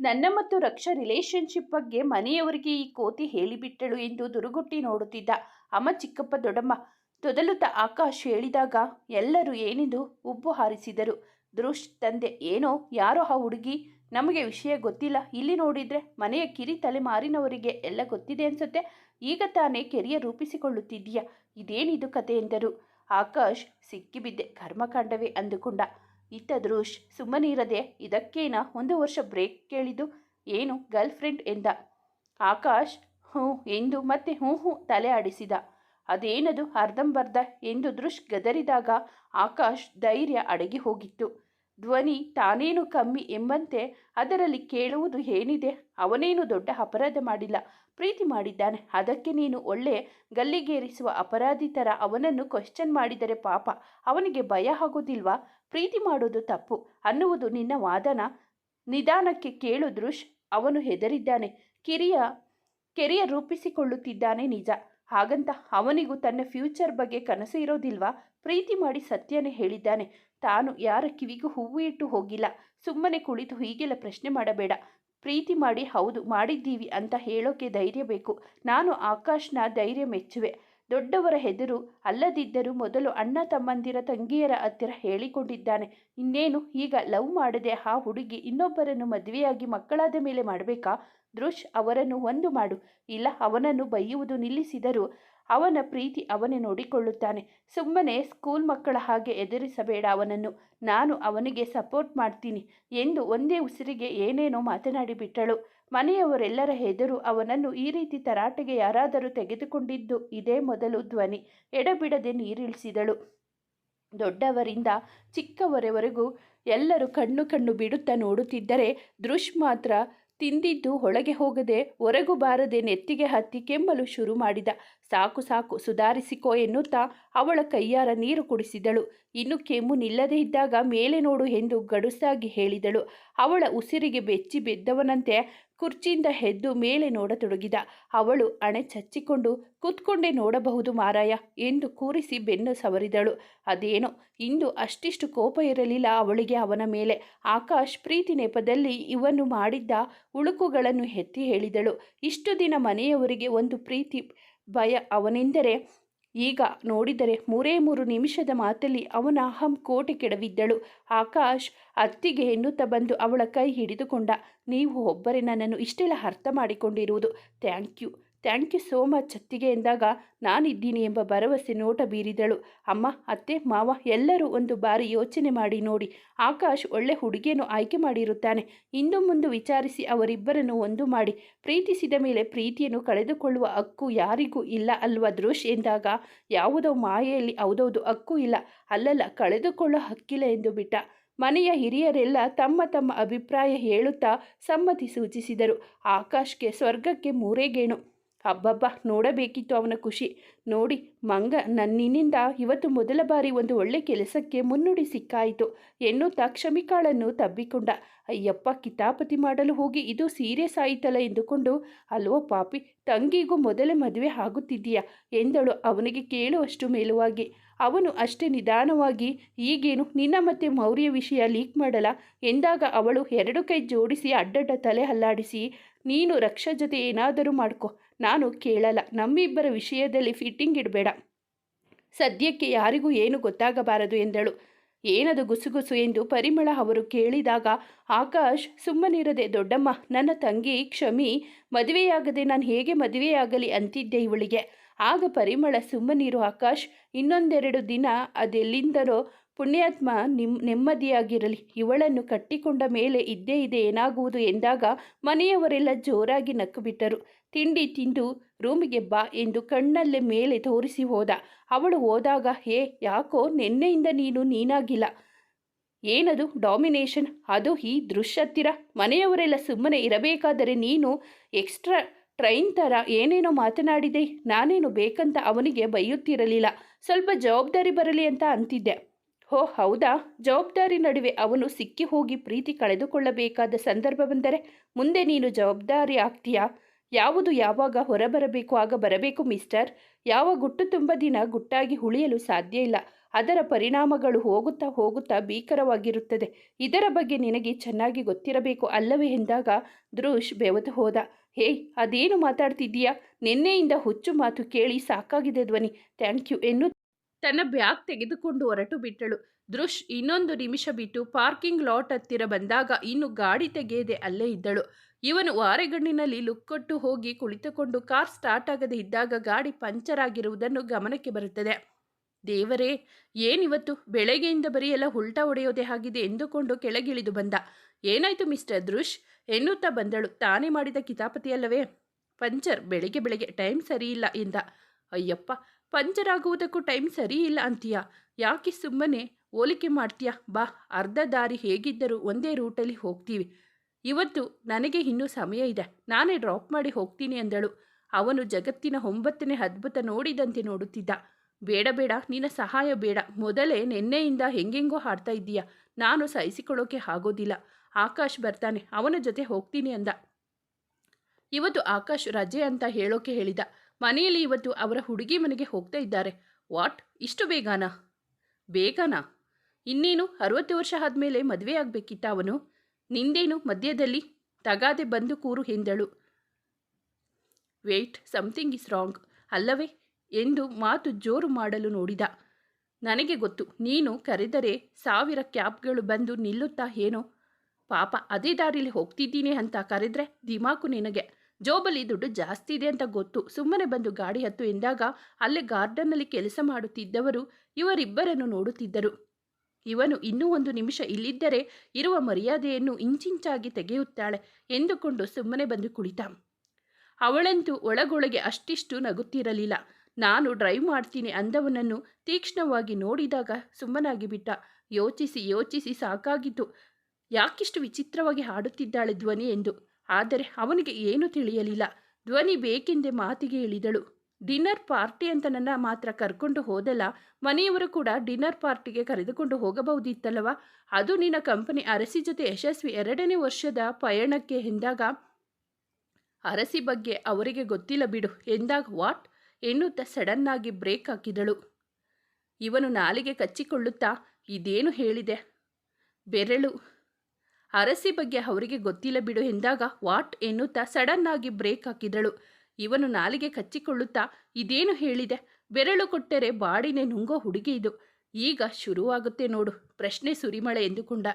ನನ್ನ ಮತ್ತು ರಕ್ಷಾ ರಿಲೇಶನ್ಶಿಪ್ ಬಗ್ಗೆ ಮನೆಯವರಿಗೆ ಈ ಕೋತಿ ಹೇಳಿಬಿಟ್ಟಳು ಎಂದು ದುರುಗುಟ್ಟಿ ನೋಡುತ್ತಿದ್ದ. ಅಮ್ಮ, ಚಿಕ್ಕಪ್ಪ, ದೊಡ್ಡಮ್ಮ ತೊದಲುತ್ತ ಆಕಾಶ್ ಹೇಳಿದಾಗ ಎಲ್ಲರೂ ಏನೆಂದು ಉಬ್ಬು ಹಾರಿಸಿದರು. ದೃಶ್ ತಂದೆ, ಏನೋ, ಯಾರೋ ಆ ಹುಡುಗಿ, ನಮಗೆ ವಿಷಯ ಗೊತ್ತಿಲ್ಲ. ಇಲ್ಲಿ ನೋಡಿದ್ರೆ ಮನೆಯ ಕಿರಿ ತಲೆಮಾರಿನವರಿಗೆ ಎಲ್ಲ ಗೊತ್ತಿದೆ ಅನ್ಸುತ್ತೆ. ಈಗ ತಾನೇ ಕೆರಿಯ ರೂಪಿಸಿಕೊಳ್ಳುತ್ತಿದ್ದೀಯ? ಇದೇನಿದು ಕತೆ ಎಂದರು. ಆಕಾಶ್ ಸಿಕ್ಕಿಬಿದ್ದೆ. ಕರ್ಮಕಾಂಡವೇ ಅಂದುಕೊಂಡ. ಇತ್ತ ದೃಶ್ ಸುಮ್ಮನಿರದೆ ಇದಕ್ಕೇನ ಒಂದು ವರ್ಷ ಬ್ರೇಕ್ ಕೇಳಿದ್ದು? ಏನು ಗರ್ಲ್ ಫ್ರೆಂಡ್ ಎಂದ? ಆಕಾಶ್ ಹ್ಞೂ ಎಂದು ಮತ್ತೆ ಹ್ಞೂ ಹ್ಞೂ ತಲೆ ಆಡಿಸಿದ. ಅದೇನದು ಅರ್ಧಂಬರ್ಧ ಎಂದು ದೃಶ್ ಗದರಿದಾಗ ಆಕಾಶ್ ಧೈರ್ಯ ಅಡಗಿ ಹೋಗಿತ್ತು. ಧ್ವನಿ ತಾನೇನು ಕಮ್ಮಿ ಎಂಬಂತೆ ಅದರಲ್ಲಿ ಕೇಳುವುದು ಏನಿದೆ? ಅವನೇನು ದೊಡ್ಡ ಅಪರಾಧ ಮಾಡಿಲ್ಲ. ಪ್ರೀತಿ ಮಾಡಿದ್ದಾನೆ. ಅದಕ್ಕೆ ನೀನು ಒಳ್ಳೆ ಗಲ್ಲಿಗೇರಿಸುವ ಅಪರಾಧಿ ಥರ ಅವನನ್ನು ಕ್ವಶನ್ ಮಾಡಿದರೆ ಪಾಪ. ಅವನಿಗೆ ಭಯ ಆಗೋದಿಲ್ವಾ? ಪ್ರೀತಿ ಮಾಡೋದು ತಪ್ಪು ಅನ್ನುವುದು ನಿನ್ನ ವಾದನ? ನಿಧಾನಕ್ಕೆ ಕೇಳು ದೃಶ್ ಅವನು ಹೆದರಿದ್ದಾನೆ. ಕಿರಿಯ, ಕೆರಿಯ ರೂಪಿಸಿಕೊಳ್ಳುತ್ತಿದ್ದಾನೆ ನಿಜ. ಹಾಗಂತ ಅವನಿಗೂ ತನ್ನ ಫ್ಯೂಚರ್ ಬಗ್ಗೆ ಕನಸು ಇರೋದಿಲ್ವಾ? ಪ್ರೀತಿ ಮಾಡಿ ಸತ್ಯನೇ ಹೇಳಿದ್ದಾನೆ. ತಾನು ಯಾರ ಕಿವಿಗೂ ಹೂವು ಇಟ್ಟು ಹೋಗಿಲ್ಲ. ಸುಮ್ಮನೆ ಕುಳಿತು ಹೀಗೆಲ್ಲ ಪ್ರಶ್ನೆ ಮಾಡಬೇಡ. ಪ್ರೀತಿ ಮಾಡಿ ಹೌದು ಮಾಡಿದ್ದೀವಿ ಅಂತ ಹೇಳೋಕೆ ಧೈರ್ಯ ಬೇಕು. ನಾನು ಆಕಾಶ್ನ ಧೈರ್ಯ ಮೆಚ್ಚುವೆ. ದೊಡ್ಡವರ ಹೆದರು ಅಲ್ಲದಿದ್ದರೂ ಮೊದಲು ಅಣ್ಣ ತಮ್ಮಂದಿರ ತಂಗಿಯರ ಹತ್ತಿರ ಹೇಳಿಕೊಂಡಿದ್ದಾನೆ. ಇನ್ನೇನು? ಈಗ ಲವ್ ಮಾಡದೆ ಆ ಹುಡುಗಿ ಇನ್ನೊಬ್ಬರನ್ನು ಮದುವೆಯಾಗಿ ಮಕ್ಕಳಾದ ಮೇಲೆ ಮಾಡಬೇಕಾ? ದೃಶ್ ಅವರನ್ನು ಒಂದು ಮಾಡು. ಇಲ್ಲ, ಅವನನ್ನು ಬೈಯುವುದು ನಿಲ್ಲಿಸಿದರು ಅವನ ಪ್ರೀತಿ ಅವನೇ ನೋಡಿಕೊಳ್ಳುತ್ತಾನೆ. ಸುಮ್ಮನೆ ಸ್ಕೂಲ್ ಮಕ್ಕಳ ಹಾಗೆ ಎದುರಿಸಬೇಡ ಅವನನ್ನು. ನಾನು ಅವನಿಗೆ ಸಪೋರ್ಟ್ ಮಾಡ್ತೀನಿ ಎಂದು ಒಂದೇ ಉಸಿರಿಗೆ ಏನೇನೋ ಮಾತನಾಡಿಬಿಟ್ಟಳು ಮನೆಯವರೆಲ್ಲರ ಹೆದರು ಅವನನ್ನು ಈ ರೀತಿ ತರಾಟೆಗೆ ಯಾರಾದರೂ ತೆಗೆದುಕೊಂಡಿದ್ದು ಇದೇ ಮೊದಲು ಧ್ವನಿ ಎಡಬಿಡದೆ ನೀರಿಳಿಸಿದಳು. ದೊಡ್ಡವರಿಂದ ಚಿಕ್ಕವರವರೆಗೂ ಎಲ್ಲರೂ ಕಣ್ಣು ಕಣ್ಣು ಬಿಡುತ್ತಾ ನೋಡುತ್ತಿದ್ದರೆ ದೃಶ್ ಮಾತ್ರ ತಿಂದಿದ್ದು ಒಳಗೆ ಹೋಗದೆ ಹೊರಗು ಬಾರದೆ ನೆತ್ತಿಗೆ ಹತ್ತಿ ಕೆಮ್ಮಲು ಶುರು ಮಾಡಿದ. ಸಾಕು ಸಾಕು ಸುಧಾರಿಸಿಕೋ ಎನ್ನುತ್ತಾ ಅವಳ ಕೈಯಾರ ನೀರು ಕುಡಿಸಿದಳು. ಇನ್ನು ಕೆಮ್ಮು ನಿಲ್ಲದೇ ಇದ್ದಾಗ ಮೇಲೆ ನೋಡು ಎಂದು ಗಡುಸಾಗಿ ಹೇಳಿದಳು. ಅವಳ ಉಸಿರಿಗೆ ಬೆಚ್ಚಿ ಬಿದ್ದವನಂತೆ ಕುರ್ಚಿಯಿಂದ ಎದ್ದು ಮೇಲೆ ನೋಡತೊಡಗಿದ. ಅವಳು ಅಣೆ ಚಚ್ಚಿಕೊಂಡು, ಕೂತ್ಕೊಂಡೇ ನೋಡಬಹುದು ಮಾರಾಯ ಎಂದು ಕೂರಿಸಿ ಬೆನ್ನು ಸವರಿದಳು. ಅದೇನೋ, ಇಂದು ಅಷ್ಟಿಷ್ಟು ಕೋಪ ಇರಲಿಲ್ಲ ಅವಳಿಗೆ ಅವನ ಮೇಲೆ. ಆಕಾಶ್ ಪ್ರೀತಿ ನೆಪದಲ್ಲಿ ಇವನು ಮಾಡಿದ್ದ ಉಳುಕುಗಳನ್ನು ಎತ್ತಿ ಹೇಳಿದಳು. ಇಷ್ಟು ದಿನ ಮನೆಯವರಿಗೆ ಒಂದು ಪ್ರೀತಿ, ಭಯ ಅವನೆಂದರೆ ಈಗ ನೋಡಿದರೆ ಮೂರೇ ಮೂರು ನಿಮಿಷದ ಮಾತಲ್ಲಿ ಅವನ ಅಹಂ ಕೋಟೆ ಕೆಡವಿದ್ದಳು. ಆಕಾಶ್ ಅತ್ತಿಗೆ ಎನ್ನುತ್ತಾ ಬಂದು ಅವಳ ಕೈ ಹಿಡಿದುಕೊಂಡ, ನೀವು ಒಬ್ಬರೇ ನನ್ನನ್ನು ಇಷ್ಟೆಲ್ಲ ಅರ್ಥ ಮಾಡಿಕೊಂಡಿರುವುದು. Thank you. Thank you so much ಅತ್ತಿಗೆ ಎಂದಾಗ ನಾನಿದ್ದೀನಿ ಎಂಬ ಭರವಸೆ ನೋಟ ಬೀರಿದಳು. ಅಮ್ಮ, ಅತ್ತೆ, ಮಾವ ಎಲ್ಲರೂ ಒಂದು ಬಾರಿ ಯೋಚನೆ ಮಾಡಿ ನೋಡಿ. ಆಕಾಶ್ ಒಳ್ಳೆ ಹುಡುಗಿಯನ್ನು ಆಯ್ಕೆ ಮಾಡಿರುತ್ತಾನೆ. ಇಂದು ಮುಂದೆ ವಿಚಾರಿಸಿ ಅವರಿಬ್ಬರನ್ನು ಒಂದು ಮಾಡಿ. ಪ್ರೀತಿಸಿದ ಮೇಲೆ ಪ್ರೀತಿಯನ್ನು ಕಳೆದುಕೊಳ್ಳುವ ಹಕ್ಕು ಯಾರಿಗೂ ಇಲ್ಲ ಅಲ್ವಾ ದೃಶ್ ಎಂದಾಗ? ಯಾವುದೋ ಮಾಯೆಯಲ್ಲಿ ಹೌದೌದು, ಹಕ್ಕು ಇಲ್ಲ. ಅಲ್ಲಲ್ಲ, ಕಳೆದುಕೊಳ್ಳೋ ಹಕ್ಕಿಲ್ಲ ಎಂದು ಬಿಟ್ಟ. ಮನೆಯ ಹಿರಿಯರೆಲ್ಲ ತಮ್ಮ ತಮ್ಮ ಅಭಿಪ್ರಾಯ ಹೇಳುತ್ತಾ ಸಮ್ಮತಿ ಸೂಚಿಸಿದರು. ಆಕಾಶ್ಗೆ ಸ್ವರ್ಗಕ್ಕೆ ಮೂರೇ ಗೇಣು ಅಬ್ಬಬ್ಬ, ನೋಡಬೇಕಿತ್ತು ಅವನ ಖುಷಿ. ನೋಡಿ, ಮಂಗ ನನ್ನಿನಿಂದ ಇವತ್ತು ಮೊದಲ ಬಾರಿ ಒಂದು ಒಳ್ಳೆ ಕೆಲಸಕ್ಕೆ ಮುನ್ನುಡಿ ಸಿಕ್ಕಾಯಿತು. ಎನ್ನುತ್ತಾ ಕ್ಷಮಿಕಾಳನ್ನು ತಬ್ಬಿಕೊಂಡ. ಅಯ್ಯಪ್ಪ, ಕಿತಾಪತಿ ಮಾಡಲು ಹೋಗಿ ಇದು ಸೀರಿಯಸ್ ಆಯಿತಲ್ಲ ಎಂದುಕೊಂಡು ಅಲ್ವೋ ಪಾಪಿ, ತಂಗಿಗೂ ಮೊದಲೇ ಮದುವೆ ಆಗುತ್ತಿದ್ದೀಯಾ? ಎಂದಳು ಅವನಿಗೆ ಕೇಳುವಷ್ಟು ಮೇಲುವಾಗಿ. ಅವನು ಅಷ್ಟೇ ನಿಧಾನವಾಗಿ, ಈಗೇನು ನಿನ್ನ ಮತ್ತೆ ಮೌರ್ಯ ವಿಷಯ ಲೀಕ್ ಮಾಡಲ್ಲ? ಎಂದಾಗ ಅವಳು ಎರಡು ಕೈ ಜೋಡಿಸಿ ಅಡ್ಡಡ್ಡ ತಲೆ ಹಲ್ಲಾಡಿಸಿ ನೀನು ರಕ್ಷ ಜೊತೆ ಏನಾದರೂ ಮಾಡ್ಕೊ. ನಾನು ಕೇಳಲ್ಲ, ನಮ್ಮಿಬ್ಬರ ವಿಷಯದಲ್ಲಿ ಫಿಟ್ಟಿಂಗ್ ಇಡಬೇಡ. ಸದ್ಯಕ್ಕೆ ಯಾರಿಗೂ ಏನು ಗೊತ್ತಾಗಬಾರದು ಎಂದಳು. ಏನದು ಗುಸುಗುಸು ಎಂದು ಪರಿಮಳ ಅವರು ಕೇಳಿದಾಗ, ಆಕಾಶ್, ಸುಮ್ಮನಿರದೆ, ದೊಡ್ಡಮ್ಮ, ನನ್ನ ತಂಗಿ ಕ್ಷಮಿ, ಮದುವೆಯಾಗದೆ ನಾನು ಹೇಗೆ ಮದುವೆಯಾಗಲಿ? ಅಂತಿದ್ದೆ ಇವಳಿಗೆ. ಆಗ ಪರಿಮಳ ಸುಮ್ಮನಿರು ಆಕಾಶ್, ಇನ್ನೊಂದೆರಡು ದಿನ ಅದೆಲ್ಲಿಂದರೋ ಪುಣ್ಯಾತ್ಮ ನಿಮ್, ನೆಮ್ಮದಿಯಾಗಿರಲಿ, ಇವಳನ್ನು ಕಟ್ಟಿಕೊಂಡ ಮೇಲೆ ಇದ್ದೇ ಇದೆ ಏನಾಗುವುದು ಎಂದಾಗ ಮನೆಯವರೆಲ್ಲ ಜೋರಾಗಿ ನಕ್ಕುಬಿಟ್ಟರು ತಿಂಡಿ ತಿಂದು ರೂಮಿಗೆ ಬಾ ಎಂದು ಕಣ್ಣಲ್ಲೇ ಮೇಲೆ ತೋರಿಸಿ ಹೋದ. ಅವಳು ಹೋದಾಗ, ಹೇ, ಯಾಕೋ ನಿನ್ನೆಯಿಂದ ನೀನು ನೀನಾಗಿಲ್ಲ. ಏನದು ಡಾಮಿನೇಷನ್? ಅದು ಈ ದೃಶ್ಯತ್ತಿರ. ಮನೆಯವರೆಲ್ಲ ಸುಮ್ಮನೆ ಇರಬೇಕಾದರೆ ನೀನು ಎಕ್ಸ್ಟ್ರಾ ಟ್ರೈನ್ ಥರ ಏನೇನೋ ಮಾತನಾಡಿದೆ, ನಾನೇನು ಬೇಕಂತ ಅವನಿಗೆ ಬೈಯುತ್ತಿರಲಿಲ್ಲ. ಸ್ವಲ್ಪ ಜವಾಬ್ದಾರಿ ಬರಲಿ ಅಂತ ಅಂತಿದ್ದೆ. ಹೋ ಹೌದಾ? ಜವಾಬ್ದಾರಿ ನಡುವೆ ಅವನು ಸಿಕ್ಕಿ ಹೋಗಿ ಪ್ರೀತಿ ಕಳೆದುಕೊಳ್ಳಬೇಕಾದ ಸಂದರ್ಭ ಬಂದರೆ ಮುಂದೆ ನೀನು ಜವಾಬ್ದಾರಿ ಆಗ್ತೀಯಾ? ಯಾವುದು ಯಾವಾಗ ಹೊರಬರಬೇಕು, ಆಗ ಬರಬೇಕು ಮಿಸ್ಟರ್. ಯಾವ ಗುಟ್ಟು ತುಂಬ ದಿನ ಗುಟ್ಟಾಗಿ ಉಳಿಯಲು ಸಾಧ್ಯ ಇಲ್ಲ. ಅದರ ಪರಿಣಾಮಗಳು ಹೋಗುತ್ತಾ ಹೋಗುತ್ತಾ ಭೀಕರವಾಗಿರುತ್ತದೆ. ಇದರ ಬಗ್ಗೆ ನಿನಗೆ ಚೆನ್ನಾಗಿ ಗೊತ್ತಿರಬೇಕು ಅಲ್ಲವೇ ಎಂದಾಗ ದೃಶ್ ಬೆವತು ಹೋದ. ಹೇಯ್ ಅದೇನು ಮಾತಾಡ್ತಿದ್ದೀಯಾ? ನಿನ್ನೆಯಿಂದ ಹುಚ್ಚು ಮಾತು ಕೇಳಿ ಸಾಕಾಗಿದೆ ಧ್ವನಿ. ಥ್ಯಾಂಕ್ ಯು ಎನ್ನು. ತನ್ನ ಬ್ಯಾಗ್ ತೆಗೆದುಕೊಂಡು ಹೊರಟು ಬಿಟ್ಟಳು. ದೃಶ್ ಇನ್ನೊಂದು ನಿಮಿಷ ಬಿಟ್ಟು ಪಾರ್ಕಿಂಗ್ ಲಾಟ್ ಹತ್ತಿರ ಬಂದಾಗ ಇನ್ನು ಗಾಡಿ ತೆಗೆಯದೆ ಅಲ್ಲೇ ಇದ್ದಳು. ಇವನು ವಾರೆಗಣ್ಣಿನಲ್ಲಿ ಲುಕ್ ಕೊಟ್ಟು ಹೋಗಿ ಕುಳಿತುಕೊಂಡು ಕಾರ್ ಸ್ಟಾರ್ಟ್ ಆಗದೆ ಇದ್ದಾಗ ಗಾಡಿ ಪಂಚರ್ ಆಗಿರುವುದನ್ನು ಗಮನಕ್ಕೆ ಬರುತ್ತದೆ. ದೇವರೇ, ಏನಿವತ್ತು? ಬೆಳಗ್ಗೆಯಿಂದ ಬರೀ ಎಲ್ಲ ಉಲ್ಟಾ ಹೊಡೆಯೋದೇ ಆಗಿದೆ ಎಂದುಕೊಂಡು ಕೆಳಗಿಳಿದು ಬಂದ. ಏನಾಯ್ತು ಮಿಸ್ಟರ್ ದೃಶ್ ಎನ್ನುತ್ತಾ ಬಂದಳು. ತಾನೇ ಮಾಡಿದ ಕಿತಾಪತಿಯಲ್ಲವೇ? ಪಂಚರ್ ಬೆಳಿಗ್ಗೆ ಬೆಳಿಗ್ಗೆ ಟೈಮ್ ಸರಿ ಇಲ್ಲ ಎಂದ. ಅಯ್ಯಪ್ಪ, ಪಂಚರ್ ಆಗುವುದಕ್ಕೂ ಟೈಮ್ ಸರಿ ಇಲ್ಲ ಅಂತೀಯ? ಯಾಕೆ ಸುಮ್ಮನೆ ಹೋಲಿಕೆ ಮಾಡ್ತೀಯ? ಬಾ, ಅರ್ಧ ದಾರಿ ಹೇಗಿದ್ದರೂ ಒಂದೇ ರೂಟಲ್ಲಿ ಹೋಗ್ತೀವಿ. ಇವತ್ತು ನನಗೆ ಇನ್ನೂ ಸಮಯ ಇದೆ. ನಾನೇ ಡ್ರಾಪ್ ಮಾಡಿ ಹೋಗ್ತೀನಿ ಅಂದಳು. ಅವನು ಜಗತ್ತಿನ ಒಂಬತ್ತನೇ ಅದ್ಭುತ ನೋಡಿದಂತೆ ನೋಡುತ್ತಿದ್ದ. ಬೇಡ ಬೇಡ, ನಿನ್ನ ಸಹಾಯ ಬೇಡ. ಮೊದಲೇ ನಿನ್ನೆಯಿಂದ ಹೆಂಗೆಂಗೋ ಹಾಡ್ತಾ ಇದ್ದೀಯ? ನಾನು ಸಹಿಸಿಕೊಳ್ಳೋಕೆ ಆಗೋದಿಲ್ಲ. ಆಕಾಶ್ ಬರ್ತಾನೆ, ಅವನ ಜೊತೆ ಹೋಗ್ತೀನಿ ಅಂದ. ಇವತ್ತು ಆಕಾಶ್ ರಜೆ ಅಂತ ಹೇಳೋಕೆ ಹೇಳಿದ. ಮನೆಯಲ್ಲಿ ಇವತ್ತು ಅವರ ಹುಡುಗಿ ಮನೆಗೆ ಹೋಗ್ತಾ ಇದ್ದಾರೆ. ವಾಟ್? ಇಷ್ಟು ಬೇಗನಾ? ಬೇಗನಾ? ಇನ್ನೇನು ಅರುವತ್ತು ವರ್ಷ ಆದಮೇಲೆ ಮದುವೆ ಆಗಬೇಕಿತ್ತ ಅವನು? ನಿಂದೇನು ಮಧ್ಯದಲ್ಲಿ ತಗಾದೆ ಬಂದು ಕೂರು ಎಂದಳು. ವೇಟ್ ಸಮಥಿಂಗ್ ಇಸ್ ರಾಂಗ್ ಅಲ್ಲವೇ? ಎಂದು ಮಾತು ಜೋರು ಮಾಡಲು ನೋಡಿದ. ನನಗೆ ಗೊತ್ತು, ನೀನು ಕರೆದರೆ ಸಾವಿರ ಕ್ಯಾಬ್ಗಳು ಬಂದು ನಿಲ್ಲುತ್ತಾ ಏನೋ? ಪಾಪ ಅದೇ ದಾರಿಲಿ ಹೋಗ್ತಿದ್ದೀನಿ ಅಂತ ಕರೆದ್ರೆ ದಿಮಾಕು ನಿನಗೆ. ಜೋಬಲ್ಲಿ ದುಡ್ಡು ಜಾಸ್ತಿ ಇದೆ ಅಂತ ಗೊತ್ತು. ಸುಮ್ಮನೆ ಬಂದು ಗಾಡಿ ಹತ್ತು ಎಂದಾಗ ಅಲ್ಲೇ ಗಾರ್ಡನ್ನಲ್ಲಿ ಕೆಲಸ ಮಾಡುತ್ತಿದ್ದವರು ಇವರಿಬ್ಬರನ್ನು ನೋಡುತ್ತಿದ್ದರು. ಇವನು ಇನ್ನೂ ಒಂದು ನಿಮಿಷ ಇಲ್ಲಿದ್ದರೆ ಇರುವ ಮರ್ಯಾದೆಯನ್ನು ಇಂಚಿಂಚಾಗಿ ತೆಗೆಯುತ್ತಾಳೆ ಎಂದುಕೊಂಡು ಸುಮ್ಮನೆ ಬಂದು ಕುಳಿತ. ಅವಳಂತೂ ಒಳಗೊಳಗೆ ಅಷ್ಟಿಷ್ಟು ನಗುತ್ತಿರಲಿಲ್ಲ. ನಾನು ಡ್ರೈವ್ ಮಾಡ್ತೀನಿ ಅಂದವನನ್ನು ತೀಕ್ಷ್ಣವಾಗಿ ನೋಡಿದಾಗ ಸುಮ್ಮನಾಗಿ ಬಿಟ್ಟ ಯೋಚಿಸಿ ಯೋಚಿಸಿ ಸಾಕಾಗಿತ್ತು. ಯಾಕಿಷ್ಟು ವಿಚಿತ್ರವಾಗಿ ಹಾಡುತ್ತಿದ್ದಾಳೆ ಧ್ವನಿ ಎಂದು. ಆದರೆ ಅವನಿಗೆ ಏನೂ ತಿಳಿಯಲಿಲ್ಲ. ಧ್ವನಿ ಬೇಕೆಂದೇ ಮಾತಿಗೆ ಇಳಿದಳು. ಡಿನ್ನರ್ ಪಾರ್ಟಿ ಅಂತ ನನ್ನ ಮಾತ್ರ ಕರ್ಕೊಂಡು ಹೋದಲ್ಲ, ಮನೆಯವರು ಕೂಡ ಡಿನ್ನರ್ ಪಾರ್ಟಿಗೆ ಕರೆದುಕೊಂಡು ಹೋಗಬಹುದಿತ್ತಲ್ಲವ? ಅದು ನಿನ್ನ ಕಂಪನಿ ಅರಸಿ ಜೊತೆ ಯಶಸ್ವಿ ಎರಡನೇ ವರ್ಷದ ಪಯಣಕ್ಕೆ ಎಂದಾಗ? ಅರಸಿ ಬಗ್ಗೆ ಅವರಿಗೆ ಗೊತ್ತಿಲ್ಲ ಬಿಡು. ಎಂದಾಗ ವಾಟ್? ಎನ್ನುತ್ತಾ ಸಡನ್ನಾಗಿ ಬ್ರೇಕ್ ಹಾಕಿದಳು. ಇವನು ನಾಲಿಗೆ ಕಚ್ಚಿಕೊಳ್ಳುತ್ತಾ, ಇದೇನು ಹೇಳಿದೆ? ಬೆರಳು. ಅರಸಿ ಬಗ್ಗೆ ಅವರಿಗೆ ಗೊತ್ತಿಲ್ಲ ಬಿಡು ಎಂದಾಗ ವಾಟ್ ಎನ್ನುತ್ತಾ ಆಗಿ ಬ್ರೇಕ್ ಹಾಕಿದಳು. ಇವನು ನಾಲಿಗೆ ಕಚ್ಚಿಕೊಳ್ಳುತ್ತಾ, ಇದೇನು ಹೇಳಿದೆ? ಬೆರಳು ಕೊಟ್ಟರೆ ಬಾಡಿನೇ ನುಂಗೋ ಹುಡುಗಿ ಇದು. ಈಗ ಶುರುವಾಗುತ್ತೆ ನೋಡು, ಪ್ರಶ್ನೆ ಸುರಿಮಳೆ ಎಂದುಕೊಂಡ.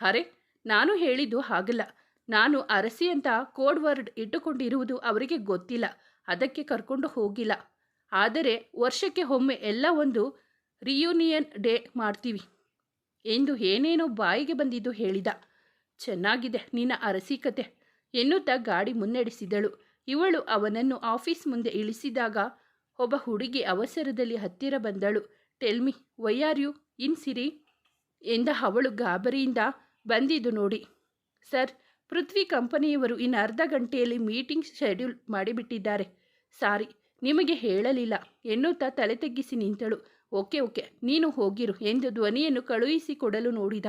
ಅರೆ, ನಾನು ಹೇಳಿದ್ದು ಹಾಗಲ್ಲ. ನಾನು ಅರಸಿ ಅಂತ ಕೋಡ್ ವರ್ಡ್ ಇಟ್ಟುಕೊಂಡಿರುವುದು ಅವರಿಗೆ ಗೊತ್ತಿಲ್ಲ. ಅದಕ್ಕೆ ಕರ್ಕೊಂಡು ಹೋಗಿಲ್ಲ. ಆದರೆ ವರ್ಷಕ್ಕೆ ಒಮ್ಮೆ ಎಲ್ಲ ಒಂದು ರಿಯೂನಿಯನ್ ಡೇ ಮಾಡ್ತೀವಿ. ಎಂದು ಏನೇನೋ ಬಾಯಿಗೆ ಬಂದಿದ್ದು ಹೇಳಿದ. ಚೆನ್ನಾಗಿದೆ ನಿನ್ನ ಅರಸಿಕತೆ ಎನ್ನುತ್ತಾ ಗಾಡಿ ಮುನ್ನಡೆಸಿದಳು. ಇವಳು ಅವನನ್ನು ಆಫೀಸ್ ಮುಂದೆ ಇಳಿಸಿದಾಗ ಒಬ್ಬ ಹುಡುಗಿ ಅವಸರದಲ್ಲಿ ಹತ್ತಿರ ಬಂದಳು. Tell me why are you in hurry ಎಂದ ಅವಳು ಗಾಬರಿಯಿಂದ, ಬಂದಿದ್ದು ನೋಡಿ. ಸರ್, ಪೃಥ್ವಿ ಕಂಪನಿಯವರು ಇನ್ನು ಅರ್ಧ ಗಂಟೆಯಲ್ಲಿ ಮೀಟಿಂಗ್ ಶೆಡ್ಯೂಲ್ ಮಾಡಿಬಿಟ್ಟಿದ್ದಾರೆ. ಸಾರಿ, ನಿಮಗೆ ಹೇಳಲಿಲ್ಲ. ಎನ್ನುತ್ತಾ ತಲೆ ತಗ್ಗಿಸಿ ನಿಂತಳು. ಓಕೆ ಓಕೆ, ನೀನು ಹೋಗಿರು ಎಂದು ಧ್ವನಿಯನ್ನು ಕಳುಹಿಸಿಕೊಡಲು ನೋಡಿದ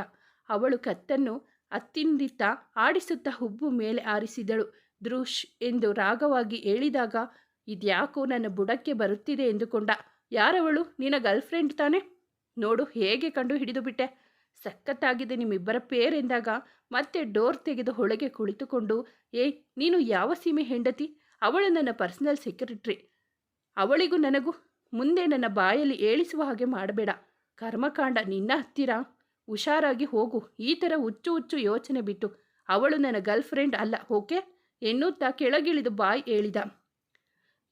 ಅವಳು ಕತ್ತನ್ನು ಅತ್ತಿಂದಿತ್ತ ಆಡಿಸುತ್ತಾ ಹುಬ್ಬು ಮೇಲೆ ಆರಿಸಿದಳು. ದೃಶ್ ಎಂದು ರಾಗವಾಗಿ ಹೇಳಿದಾಗ, ಇದ್ಯಾಕೋ ನನ್ನ ಬುಡಕ್ಕೆ ಬರುತ್ತಿದೆ ಎಂದುಕೊಂಡ. ಯಾರವಳು? ನಿನ್ನ ಗರ್ಲ್ಫ್ರೆಂಡ್ ತಾನೆ? ನೋಡು, ಹೇಗೆ ಕಂಡು ಹಿಡಿದು ಬಿಟ್ಟೆ. ಸಖತ್ತಾಗಿದೆ ನಿಮ್ಮಿಬ್ಬರ ಪೇರೆಂದಾಗ ಮತ್ತೆ ಡೋರ್ ತೆಗೆದು ಒಳಗೆ ಕುಳಿತುಕೊಂಡು ಏಯ್ ನೀನು ಯಾವ ಸೀಮೆ ಹೆಂಡತಿ? ಅವಳು ನನ್ನ ಪರ್ಸನಲ್ ಸೆಕ್ಯೂರಿಟ್ರಿ ಅವಳಿಗೂ ನನಗೂ ಮುಂದೆ ನನ್ನ ಬಾಯಲ್ಲಿ ಏಳಿಸುವ ಹಾಗೆ ಮಾಡಬೇಡ. ಕರ್ಮಕಾಂಡ ನಿನ್ನ ಹತ್ತಿರ. ಹುಷಾರಾಗಿ ಹೋಗು. ಈ ಥರ ಹುಚ್ಚು ಹುಚ್ಚು ಯೋಚನೆ ಬಿಟ್ಟು. ಅವಳು ನನ್ನ ಗರ್ಲ್ ಫ್ರೆಂಡ್ ಅಲ್ಲ, ಓಕೆ? ಎನ್ನುತ್ತಾ ಕೆಳಗಿಳಿದು ಬಾಯ್ ಹೇಳಿದ.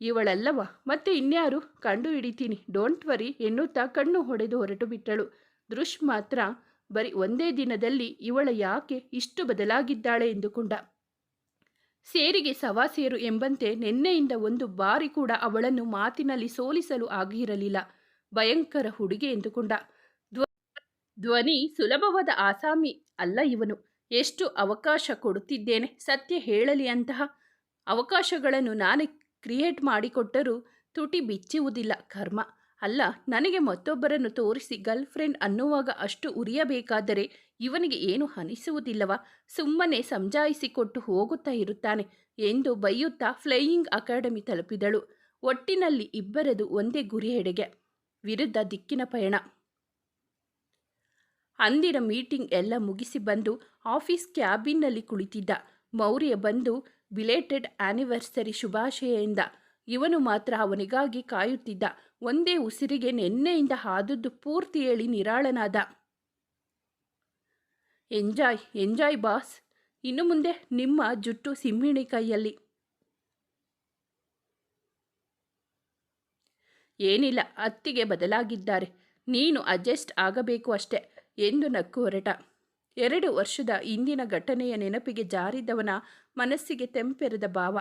ಇವಳಲ್ಲವ? ಮತ್ತೆ ಇನ್ಯಾರು? ಕಂಡು ಹಿಡಿತೀನಿ. ಡೋಂಟ್ ವರಿ ಎನ್ನುತ್ತಾ ಕಣ್ಣು ಹೊಡೆದು ಹೊರಟು ಬಿಟ್ಟಳು. ದೃಶ್ ಮಾತ್ರ ಬರೀ ಒಂದೇ ದಿನದಲ್ಲಿ ಇವಳ ಯಾಕೆ ಇಷ್ಟು ಬದಲಾಗಿದ್ದಾಳೆ ಎಂದುಕೊಂಡ. ಸೇರಿಗೆ ಸವಾಸೇರು ಎಂಬಂತೆ ನಿನ್ನೆಯಿಂದ ಒಂದು ಬಾರಿ ಕೂಡ ಅವಳನ್ನು ಮಾತಿನಲ್ಲಿ ಸೋಲಿಸಲು ಆಗಿರಲಿಲ್ಲ. ಭಯಂಕರ ಹುಡುಗಿ ಎಂದುಕೊಂಡ. ಧ್ವನಿ ಸುಲಭವಾದ ಆಸಾಮಿ ಅಲ್ಲ ಇವನು. ಎಷ್ಟು ಅವಕಾಶ ಕೊಡುತ್ತಿದ್ದೇನೆ ಸತ್ಯ ಹೇಳಲಿ ಅಂತಹ ಅವಕಾಶಗಳನ್ನು ನಾನೇ ಕ್ರಿಯೇಟ್ ಮಾಡಿಕೊಟ್ಟರೂ ತುಟಿ ಬಿಚ್ಚುವುದಿಲ್ಲ ಕರ್ಮ. ಅಲ್ಲ, ನನಗೆ ಮತ್ತೊಬ್ಬರನ್ನು ತೋರಿಸಿ ಗರ್ಲ್ ಫ್ರೆಂಡ್ ಅನ್ನುವಾಗ ಅಷ್ಟು ಉರಿಯಬೇಕಾದರೆ ಇವನಿಗೆ ಏನು ಅನಿಸುವುದಿಲ್ಲವ? ಸುಮ್ಮನೆ ಸಂಜಾಯಿಸಿಕೊಟ್ಟು ಹೋಗುತ್ತಾ ಇರುತ್ತಾನೆ ಎಂದು ಬೈಯುತ್ತಾ ಫ್ಲೈಯಿಂಗ್ ಅಕಾಡೆಮಿ ತಲುಪಿದಳು. ಒಟ್ಟಿನಲ್ಲಿ ಇಬ್ಬರದು ಒಂದೇ ಗುರಿ ಹೆಡೆಗೆ ವಿರುದ್ಧ ದಿಕ್ಕಿನ ಪಯಣ. ಅಂದಿನ ಮೀಟಿಂಗ್ ಎಲ್ಲ ಮುಗಿಸಿ ಬಂದು ಆಫೀಸ್ ಕ್ಯಾಬಿನ್ನಲ್ಲಿ ಕುಳಿತಿದ್ದ. ಮೌರ್ಯ ಬಂದು ಬಿಲೇಟೆಡ್ ಆನಿವರ್ಸರಿ ಶುಭಾಶಯದಿಂದ ಇವನು ಮಾತ್ರ ಅವನಿಗಾಗಿ ಕಾಯುತ್ತಿದ್ದ. ಒಂದೇ ಉಸಿರಿಗೆ ನೆನ್ನೆಯಿಂದ ಹಾದುದ್ದು ಪೂರ್ತಿ ಹೇಳಿ ನಿರಾಳನಾದ. Enjoy enjoy boss. ಇನ್ನು ಮುಂದೆ ನಿಮ್ಮ ಜುಟ್ಟು ಸಿಂಹಿಣಿ ಕೈಯಲ್ಲಿ. ಏನಿಲ್ಲ, ಅತ್ತಿಗೆ ಬದಲಾಗಿದ್ದಾರೆ. ನೀನು ಅಡ್ಜಸ್ಟ್ ಆಗಬೇಕು ಅಷ್ಟೆ. ಎಂದು ನಕ್ಕು ಹೊರಟ. ಎರಡು ವರ್ಷದ ಇಂದಿನ ಘಟನೆಯ ನೆನಪಿಗೆ ಜಾರಿದವನ ಮನಸ್ಸಿಗೆ ತೆಂಪೆರೆದ ಭಾವ.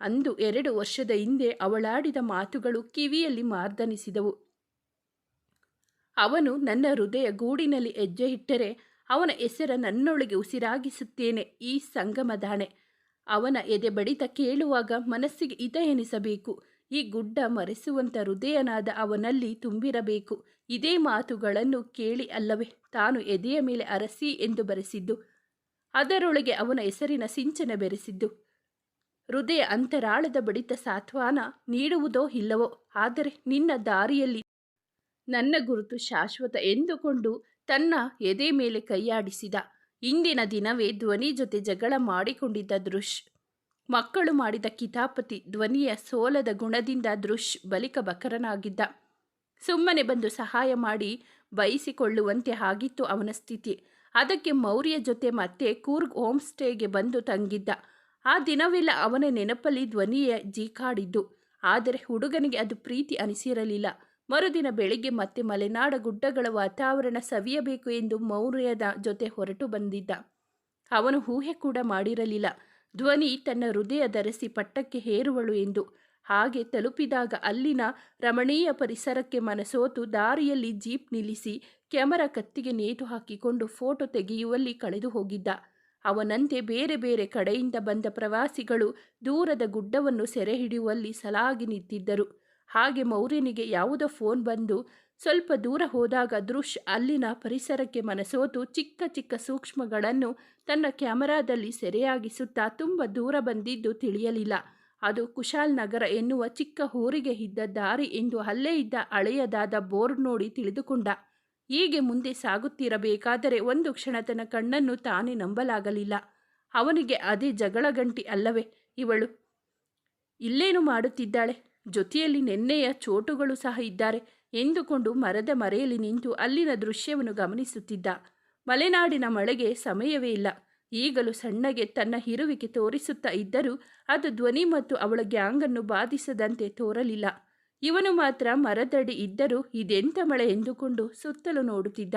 ಅಂದು ಎರಡು ವರ್ಷದ ಹಿಂದೆ ಅವಳಾಡಿದ ಮಾತುಗಳು ಕಿವಿಯಲ್ಲಿ ಮಾರ್ದನಿಸಿದವು. ಅವನು ನನ್ನ ಹೃದಯ ಗೂಡಿನಲ್ಲಿ ಹೆಜ್ಜೆ ಇಟ್ಟರೆ ಅವನ ಹೆಸರ ನನ್ನೊಳಗೆ ಉಸಿರಾಗಿಸುತ್ತೇನೆ, ಈ ಸಂಗಮದಾಣೆ. ಅವನ ಎದೆ ಬಡಿತ ಕೇಳುವಾಗ ಮನಸ್ಸಿಗೆ ಹಿತ ಎನಿಸಬೇಕು. ಈ ಗುಡ್ಡ ಮರೆಸುವಂಥ ಹೃದಯನಾದ ಅವನಲ್ಲಿ ತುಂಬಿರಬೇಕು. ಇದೇ ಮಾತುಗಳನ್ನು ಕೇಳಿ ಅಲ್ಲವೇ? ತಾನು ಎದೆಯ ಮೇಲೆ ಅರಸಿ ಎಂದು ಬರೆಸಿದ್ದು. ಅದರೊಳಗೆ ಅವನ ಹೆಸರಿನ ಸಿಂಚನ ಬೆರೆಸಿದ್ದು. ಹೃದಯ ಅಂತರಾಳದ ಬಡಿತ ಸಾತ್ವಾನ ನೀಡುವುದೋ ಇಲ್ಲವೋ? ಆದರೆ ನಿನ್ನ ದಾರಿಯಲ್ಲಿ ನನ್ನ ಗುರುತು ಶಾಶ್ವತ ಎಂದುಕೊಂಡು ತನ್ನ ಎದೆ ಮೇಲೆ ಕೈಯಾಡಿಸಿದ. ಇಂದಿನ ದಿನವೇ ಧ್ವನಿ ಜೊತೆ ಜಗಳ ಮಾಡಿಕೊಂಡಿದ್ದ ದೃಶ್ ಮಕ್ಕಳು ಮಾಡಿದ ಕಿತಾಪತಿ ಧ್ವನಿಯ ಸೋಲದ ಗುಣದಿಂದ ದೃಶ್ ಬಲಿಕ ಬಕರನಾಗಿದ್ದ. ಸುಮ್ಮನೆ ಬಂದು ಸಹಾಯ ಮಾಡಿ ಬಯಸಿಕೊಳ್ಳುವಂತೆ ಆಗಿತ್ತು ಅವನ ಸ್ಥಿತಿ. ಅದಕ್ಕೆ ಮೌರ್ಯ ಜೊತೆ ಮತ್ತೆ ಕೂರ್ಗ್ ಹೋಮ್ ಸ್ಟೇಗೆ ಬಂದು ತಂಗಿದ್ದ. ಆ ದಿನವೆಲ್ಲ ಅವನ ನೆನಪಲ್ಲಿ ಧ್ವನಿಯ ಜೀಕಾಡಿದ್ದು. ಆದರೆ ಹುಡುಗನಿಗೆ ಅದು ಪ್ರೀತಿ ಅನಿಸಿರಲಿಲ್ಲ. ಮರುದಿನ ಬೆಳಿಗ್ಗೆ ಮತ್ತೆ ಮಲೆನಾಡ ಗುಡ್ಡಗಳ ವಾತಾವರಣ ಸವಿಯಬೇಕು ಎಂದು ಮೌರ್ಯದ ಜೊತೆ ಹೊರಟು ಬಂದಿದ್ದ. ಅವನು ಊಹೆ ಕೂಡ ಮಾಡಿರಲಿಲ್ಲ. ಧ್ವನಿ ತನ್ನ ಹೃದಯ ಧರಿಸಿ ಪಟ್ಟಕ್ಕೆ ಹೇರುವಳು ಎಂದು. ಹಾಗೆ ತಲುಪಿದಾಗ ಅಲ್ಲಿನ ರಮಣೀಯ ಪರಿಸರಕ್ಕೆ ಮನಸೋತು ದಾರಿಯಲ್ಲಿ ಜೀಪ್ ನಿಲ್ಲಿಸಿ ಕ್ಯಾಮರಾ ಕತ್ತಿಗೆ ನೇತು ಹಾಕಿಕೊಂಡು ಫೋಟೋ ತೆಗೆಯುವಲ್ಲಿ ಕಳೆದು ಹೋಗಿದ್ದ. ಅವನಂತೆ ಬೇರೆ ಬೇರೆ ಕಡೆಯಿಂದ ಬಂದ ಪ್ರವಾಸಿಗಳು ದೂರದ ಗುಡ್ಡವನ್ನು ಸೆರೆ ಹಿಡಿಯುವಲ್ಲಿ ಸಲಾಗಿ ನಿಂತಿದ್ದರು. ಹಾಗೆ ಮೌರ್ಯನಿಗೆ ಯಾವುದೋ ಫೋನ್ ಬಂದು ಸ್ವಲ್ಪ ದೂರ ಹೋದಾಗ ದೃಶ್ ಅಲ್ಲಿನ ಪರಿಸರಕ್ಕೆ ಮನಸೋತು ಚಿಕ್ಕ ಚಿಕ್ಕ ಸೂಕ್ಷ್ಮಗಳನ್ನು ತನ್ನ ಕ್ಯಾಮರಾದಲ್ಲಿ ಸೆರೆಯಾಗಿಸುತ್ತಾ ತುಂಬ ದೂರ ಬಂದಿದ್ದು ತಿಳಿಯಲಿಲ್ಲ. ಅದು ಕುಶಾಲ್ ನಗರ ಎನ್ನುವ ಚಿಕ್ಕ ಊರಿಗೆ ಇದ್ದ ದಾರಿ ಎಂದು ಅಲ್ಲೇ ಇದ್ದ ಹಳೆಯದಾದ ಬೋರ್ಡ್ ನೋಡಿ ತಿಳಿದುಕೊಂಡ. ಹೀಗೆ ಮುಂದೆ ಸಾಗುತ್ತಿರಬೇಕಾದರೆ ಒಂದು ಕ್ಷಣ ತನ್ನ ಕಣ್ಣನ್ನು ತಾನೇ ನಂಬಲಾಗಲಿಲ್ಲ. ಅವನಿಗೆ ಅದೇ ಜಗಳ ಗಂಟಿ ಅಲ್ಲವೇ ಇವಳು? ಇಲ್ಲೇನು ಮಾಡುತ್ತಿದ್ದಾಳೆ? ಜೊತೆಯಲ್ಲಿ ನೆನ್ನೆಯ ಚೋಟುಗಳು ಸಹ ಇದ್ದಾರೆ ಎಂದುಕೊಂಡು ಮರದ ಮರೆಯಲ್ಲಿ ನಿಂತು ಅಲ್ಲಿನ ದೃಶ್ಯವನ್ನು ಗಮನಿಸುತ್ತಿದ್ದ. ಮಲೆನಾಡಿನ ಮಳೆಗೆ ಸಮಯವೇ ಇಲ್ಲ. ಈಗಲೂ ಸಣ್ಣಗೆ ತನ್ನ ಹಿರುವಿಕೆ ತೋರಿಸುತ್ತಾ ಇದ್ದರೂ ಅದು ಧ್ವನಿ ಮತ್ತು ಅವಳ ಗ್ಯಾಂಗನ್ನು ಬಾಧಿಸದಂತೆ ತೋರಲಿಲ್ಲ. ಇವನು ಮಾತ್ರ ಮರದಡಿ ಇದ್ದರೂ ಇದೆಂಥ ಮಳೆ ಎಂದುಕೊಂಡು ಸುತ್ತಲೂ ನೋಡುತ್ತಿದ್ದ.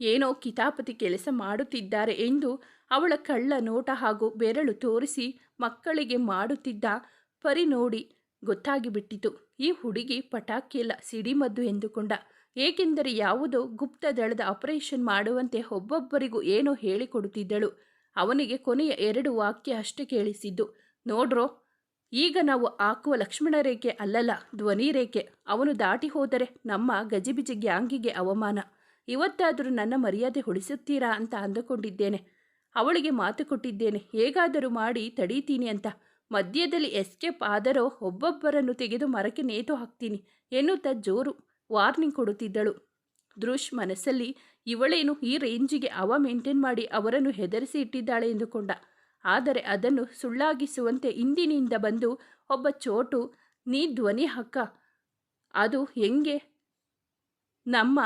ಏನೋ ಕಿತಾಪತಿ ಕೆಲಸ ಮಾಡುತ್ತಿದ್ದಾರೆ ಎಂದು ಅವಳ ಕಳ್ಳ ನೋಟ ಹಾಗೂ ಬೆರಳು ತೋರಿಸಿ ಮಕ್ಕಳಿಗೆ ಮಾಡುತ್ತಿದ್ದ ಪರಿ ನೋಡಿ ಗೊತ್ತಾಗಿಬಿಟ್ಟಿತು. ಈ ಹುಡುಗಿ ಪಟಾಕಿಯಲ್ಲ ಸಿಡಿಮದ್ದು ಎಂದುಕೊಂಡ. ಏಕೆಂದರೆ ಯಾವುದೋ ಗುಪ್ತ ದಳದ ಆಪರೇಷನ್ ಮಾಡುವಂತೆ ಒಬ್ಬೊಬ್ಬರಿಗೂ ಏನೋ ಹೇಳಿಕೊಡುತ್ತಿದ್ದಳು. ಅವನಿಗೆ ಕೊನೆಯ ಎರಡು ವಾಕ್ಯ ಅಷ್ಟೇ ಕೇಳಿಸಿದ್ದು. ನೋಡ್ರೋ, ಈಗ ನಾವು ಹಾಕುವ ಲಕ್ಷ್ಮಣ ರೇಖೆ ಅಲ್ಲಲ್ಲ, ಧ್ವನಿ ರೇಖೆ. ಅವನು ದಾಟಿ ಹೋದರೆ ನಮ್ಮ ಗಜಿಬಿಜಿ ಗ್ಯಾಂಗಿಗೆ ಅವಮಾನ. ಇವತ್ತಾದರೂ ನನ್ನ ಮರ್ಯಾದೆ ಉಳಿಸುತ್ತೀರಾ ಅಂತ ಅಂದುಕೊಂಡಿದ್ದೇನೆ. ಅವಳಿಗೆ ಮಾತು ಕೊಟ್ಟಿದ್ದೇನೆ, ಹೇಗಾದರೂ ಮಾಡಿ ತಡೀತೀನಿ ಅಂತ. ಮಧ್ಯದಲ್ಲಿ ಎಸ್ಕೇಪ್ ಆದರೋ ಒಬ್ಬೊಬ್ಬರನ್ನು ತೆಗೆದು ಮರಕ್ಕೆ ನೇತು ಹಾಕ್ತೀನಿ ಎನ್ನುತ್ತಾ ಜೋರು ವಾರ್ನಿಂಗ್ ಕೊಡುತ್ತಿದ್ದಳು. ದೃಶ್ ಮನಸ್ಸಲ್ಲಿ ಇವಳೇನು ಈ ರೇಂಜಿಗೆ ಅವ ಮೇಂಟೈನ್ ಮಾಡಿ ಅವರನ್ನು ಹೆದರಿಸಿ ಇಟ್ಟಿದ್ದಾಳೆ ಎಂದುಕೊಂಡ. ಆದರೆ ಅದನ್ನು ಸುಳ್ಳಾಗಿಸುವಂತೆ ಇಂದಿನಿಂದ ಬಂದು ಒಬ್ಬ ಚೋಟು, ನೀ ಧ್ವನಿ ಹಕ್ಕ ಅದು ಹೆಂಗೆ? ನಮ್ಮ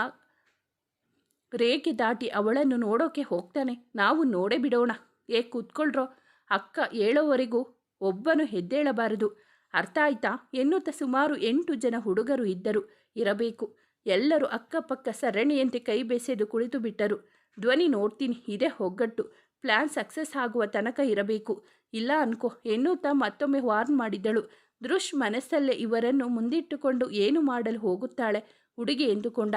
ರೇಖೆ ದಾಟಿ ಅವಳನ್ನು ನೋಡೋಕೆ ಹೋಗ್ತಾನೆ. ನಾವು ನೋಡೇ ಬಿಡೋಣ. ಏ, ಕೂತ್ಕೊಳ್ರೋ. ಅಕ್ಕ ಹೇಳೋವರೆಗೂ ಒಬ್ಬನು ಹೆದ್ದೇಳಬಾರದು. ಅರ್ಥ ಆಯ್ತಾ? ಎನ್ನುತ್ತಾ ಸುಮಾರು ಎಂಟು ಜನ ಹುಡುಗರು ಇದ್ದರು. ಇರಬೇಕು. ಎಲ್ಲರೂ ಅಕ್ಕಪಕ್ಕ ಸರಣಿಯಂತೆ ಕೈ ಬೆಸೆದು ಕುಳಿತು ಬಿಟ್ಟರು. ಧ್ವನಿ ನೋಡ್ತೀನಿ, ಇದೇ ಒಗ್ಗಟ್ಟು ಪ್ಲ್ಯಾನ್ ಸಕ್ಸಸ್ ಆಗುವ ತನಕ ಇರಬೇಕು. ಇಲ್ಲ ಅನ್ಕೋ ಎನ್ನುತ್ತಾ ಮತ್ತೊಮ್ಮೆ ವಾರ್ನ್ ಮಾಡಿದಳು ದೃಶ್ ಮನಸ್ಸಲ್ಲೇ ಇವರನ್ನು ಮುಂದಿಟ್ಟುಕೊಂಡು ಏನು ಮಾಡಲು ಹೋಗುತ್ತಾಳೆ? ಹುಡುಗಿ ಎಂದುಕೊಂಡ.